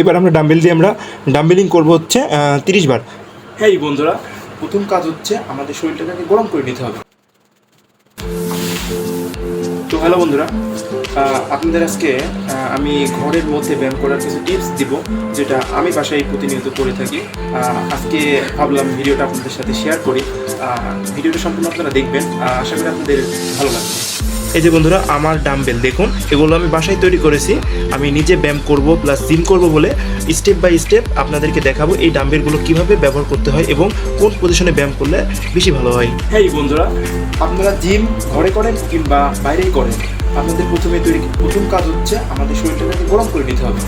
এবার আমরা ডাম্বেল দিয়ে আমরা ডাম্বেলিং করব হচ্ছে তিরিশ বার। হ্যাঁ বন্ধুরা, প্রথম কাজ হচ্ছে আমাদের শরীরটাকে গরম করে নিতে হবে। তো হ্যালো বন্ধুরা আপনাদের আজকে আমি ঘরের মধ্যে ব্যায়াম করার কিছু টিপস দিব, যেটা আমি বাসায় প্রতিনিয়ত করে থাকি। আজকে ভাবলাম ভিডিওটা আপনাদের সাথে শেয়ার করি। ভিডিওটা সম্পূর্ণ আপনারা দেখবেন। আশা করি আপনাদের ভালো লাগবে। এই যে বন্ধুরা, আমার ডাম্বেল দেখুন, এগুলো আমি বাসায় তৈরি করেছি। আমি নিজে ব্যায়াম করব প্লাস জিম করব বলে স্টেপ বাই স্টেপ আপনাদেরকে দেখাবো এই ডাম্বেলগুলো কীভাবে ব্যবহার করতে হয় এবং কোন পজিশনে ব্যায়াম করলে বেশি ভালো হয়। হ্যাঁ বন্ধুরা, আপনারা জিম ঘরে করেন কিংবা বাইরেই করেন, আপনাদের প্রথমে তৈরি প্রথম কাজ হচ্ছে আমাদের শরীরটাকে গরম করে নিতে হবে।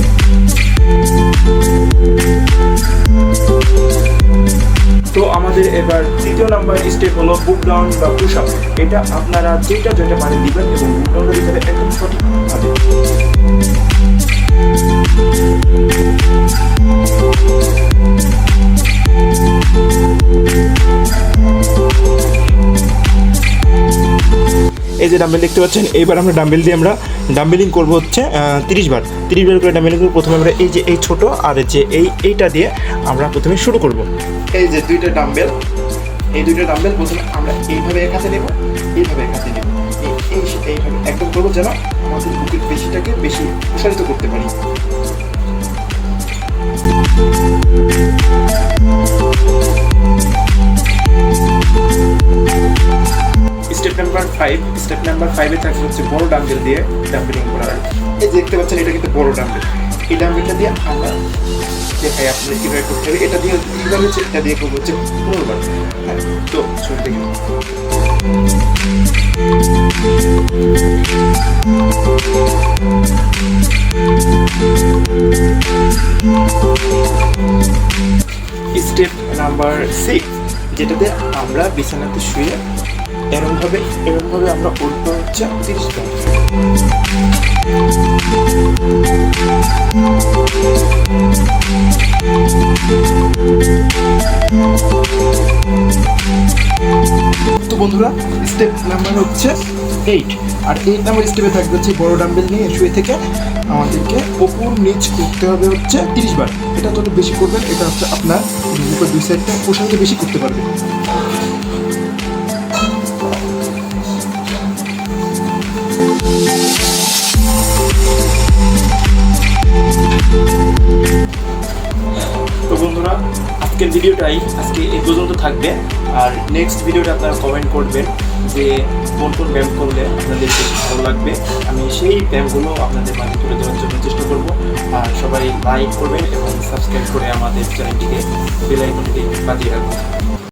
আমাদের এবার তৃতীয় নাম্বার স্টেপ হলো বুক ডাউন বা পুশ আপ এটা আপনারা যেটা যেটা পারেন দিবেন এবং বুক ডাউনটা দিতে হবে একদম সঠিকভাবে এই যে ডাম্বেল দেখতে পাচ্ছেন, এইবার আমরা ডাম্বেল দিয়ে আমরা ডাম্বেলিং করব হচ্ছে তিরিশ বার। তিরিশ বার করে ডাম্বেলিং করব। প্রথমে আমরা এই যে, এই ছোট আর যে, এই, এইটা দিয়ে আমরা প্রথমে শুরু করব। এই যে দুইটা ডাম্বেল এই দুইটা ডাম্বেল প্রথমে আমরা এইভাবে এক হাতে নেব, এইভাবে এক হাতে নেব। এই- এই, এইভাবে একদম করব যেন আমাদের বুকের পেশিটাকে বেশি প্রসারিত করতে পারি। নাম্বার ফাইভ স্টেপ নাম্বার ফাইভে থাকবে হচ্ছে বড় ডাম্বেল দিয়ে ডাম্বেলিং করার এই যে দেখতে পাচ্ছেন, এটা কিন্তু বড় ডাম্বেল এই ডাম্বেলটা দিয়ে আমরা দেখাই আপনাদের কীভাবে করতে হবে। এটা দিয়ে কীভাবে এটা দিয়ে করব হচ্ছে পনেরোবার। হ্যাঁ তো শুরু থেকে স্টেপ নাম্বার সিক্স যেটাতে আমরা বিছানাতে শুয়ে এরমভাবে এরমভাবে আমরা উঠবো হচ্ছে তিরিশ তো বন্ধুরা স্টেপ নাম্বার হচ্ছে এইট আর এইট নাম্বার স্টেপে থাকবে হচ্ছে বড় ডাম্বেল নিয়ে শুয়ে থেকে আমাদেরকে ওপর নিচ করতে হবে হচ্ছে তিরিশ বার। এটা যত বেশি করবেন, এটা হচ্ছে আপনার দুই সাইডটা প্রসারিত বেশি করতে পারবে। আজকের ভিডিওটাই, আজকে এই পর্যন্ত থাকবে। আর নেক্সট ভিডিওটা আপনারা কমেন্ট করবেন যে কোন কোন ব্যায়াম করলে আপনাদের বেশি ভালো লাগবে। আমি সেই ব্যায়ামগুলো আপনাদের মাঝে তুলে দেওয়ার জন্য চেষ্টা করব। আর সবাই লাইক করবেন এবং সাবস্ক্রাইব করে আমাদের চ্যানেলটিকে বেলাইকনটি বাজিয়ে রাখবেন।